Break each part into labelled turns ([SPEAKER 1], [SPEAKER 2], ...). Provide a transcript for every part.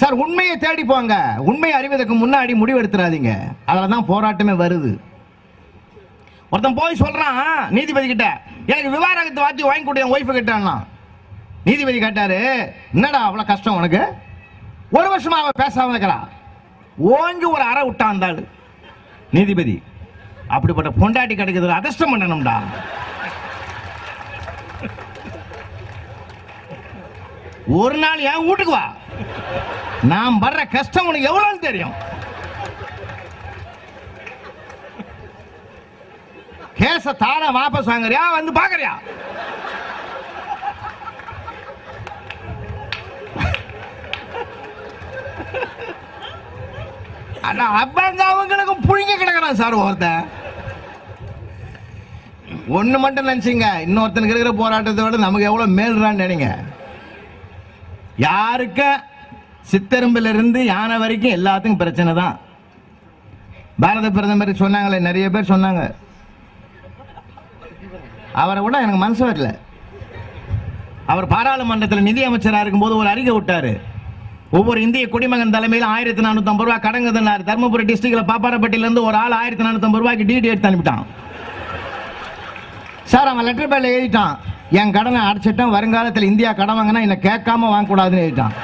[SPEAKER 1] Sir உண்மையை தேடி போங்க. உண்மையை அறிவதற்கு முன்னாடி முடிவெடுத்துறாதீங்க. அதில் தான் போராட்டமே வருது. ஒருத்தன் போய் சொல்கிறான் நீதிபதி கிட்ட எனக்கு விவாகரத்து வாத்தி வாங்கி கொடு என் ஒய்ஃபு கிட்டான்னா. நீதிபதி கேட்டாரு என்னடா அவ்வளோ கஷ்டம் உனக்கு? ஒரு வருஷமா அவன் பேசாமல் இருக்கிறா. ஓங்கி ஒரு அறை விட்டான் அந்த நீதிபதி அப்படிப்பட்ட பொண்டாட்டி கிடைக்கிறது அதிர்ஷ்டம் பண்ணணும்டா. ஒரு நாள் என் வீட்டுக்கு வா. நான் படுற கஷ்டம் உனக்கு எவ்வளவு தெரியும். கேச தானே வாபஸ் வாங்குறியா? வந்து பாக்குறியா? ஆனா அப்பங்க அவங்களுக்கு புழுங்கி கிடக்குறான் சார் ஒருத்தன். ஒண்ணு மட்டும் நினைச்சீங்க இன்னொருத்தனுக்கு இருக்கிற போராட்டத்தை விட நமக்கு எவ்வளவு மேல்றான்னு நினைங்க. யாருக்க சித்தரும்பிலிருந்து யானை வரைக்கும் எல்லாத்துக்கும் பிரச்சனை தான். பாரத பிரதமர் சொன்னாங்களே நிறைய பேர் சொன்னாங்க. அவரை கூட எனக்கு மனசு வரல. அவர் பாராளுமன்றத்தில் நிதி அமைச்சராக இருக்கும்போது ஒரு அறிக்கை விட்டார். ஒவ்வொரு இந்திய குடிமகன் தலைமையில் ஆயிரத்தி நானூற்றம்பது ரூபா கடங்குதுன்னார். தருமபுரி டிஸ்ட்ரிக்டில் பாப்பாரப்பட்டியிலேருந்து ஒரு ஆள் ஆயிரத்தி நானூற்றம்பது ரூபாய்க்கு டிடி எடுத்து அனுப்பிட்டான். சார் அவன் லெட்டர் பேரில் எழுதிட்டான். என் கடனை அடைச்சிட்டேன். வருங்காலத்தில் இந்தியா கடன் வாங்கினா என்னை கேட்காம வாங்கக்கூடாதுன்னு எழுதிட்டான்.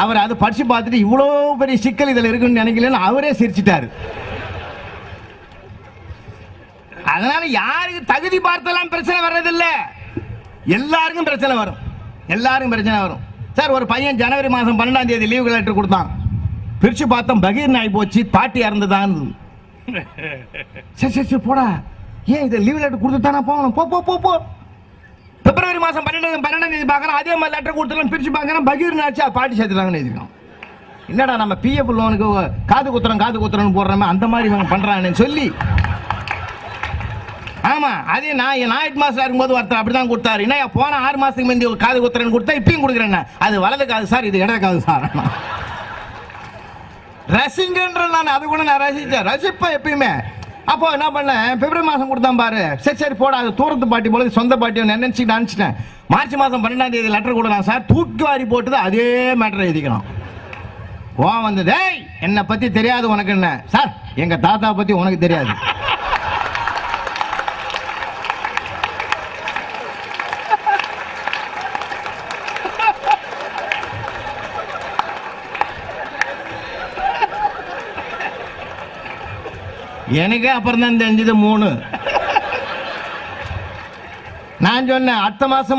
[SPEAKER 1] அவர் அது படிச்சு பார்த்துட்டு இவ்வளோ பெரிய சிக்கல் இதில் இருக்குன்னு நினைக்கலன்னு அவரே சிரிச்சிட்டாரு. அதனால யாருக்கு தகுதி பார்த்தெல்லாம் பிரச்சனை வர்றதில்லை. எல்லாருக்கும் பிரச்சனை வரும். எல்லாருக்கும் பிரச்சனை வரும். சார் ஒரு பையன் ஜனவரி மாதம் பன்னெண்டாம் தேதி லீவு லெட்டர் கொடுத்தான். பிரிச்சு பார்த்தோம் பகீர் நாய் போச்சு பாட்டி இறந்துதான். சரி சரி சரி போடா. ஏன் இது லீவ் லெட்டர் கொடுத்துட்டானா போகணும்? போ போ போ போ. பிப்ரவரி மாதம் பன்னெண்டு பன்னெண்டாம் தேதி பார்க்குறோம் அதே மாதிரி லெட்டர் கொடுத்துலாம் பிரித்து பார்க்குறோம் பகீர் நாச்சு பாட்டி சேர்த்துட்டாங்கன்னு எழுதிருக்கோம் என்னடா நம்ம பிஎஃப் லோனுக்கு காது குத்துறோம் காது குத்துறோம்னு போடுறோமே அந்த மாதிரி இவங்க பண்ணுறாங்கன்னு சொல்லி. ஆமா அதே நான் என் எயிட் மாதம் இருக்கும்போது ஒருத்தர் அப்படிதான் கொடுத்தாரு. என்ன போன ஆறு மாதத்துக்கு முந்தி ஒரு காது குத்துறேன்னு கொடுத்தா இப்பயும் கொடுக்குறேன் அது வலது காது சார் இது இடது காது சார். ரசிங்கன்ற நான் அது கூட நான் ரசித்தேன் ரசிப்பேன் எப்பயுமே. அப்போ என்ன பண்ணேன் பிப்ரவரி மாதம் கொடுத்தான் பாரு. சரி சரி போடா. அது தூரத்து பாட்டி போல சொந்த பாட்டி நினைச்சு நினச்சிட்டேன் மார்ச் மாதம் பன்னெண்டாம் தேதி லெட்டர் கொடுக்கலாம் சார். தூக்கி வாரி போட்டுது அதே மேட்டர் எழுதிக்கணும் ஓ வந்து டேய் என்னை பற்றி தெரியாது உனக்கு என்ன? சார் எங்கள் தாத்தா பற்றி உனக்கு தெரியாது. எனக்கு அப்புறம் தான் தெரிஞ்சது மூணு. நான் சொன்னேன் அடுத்த மாசம்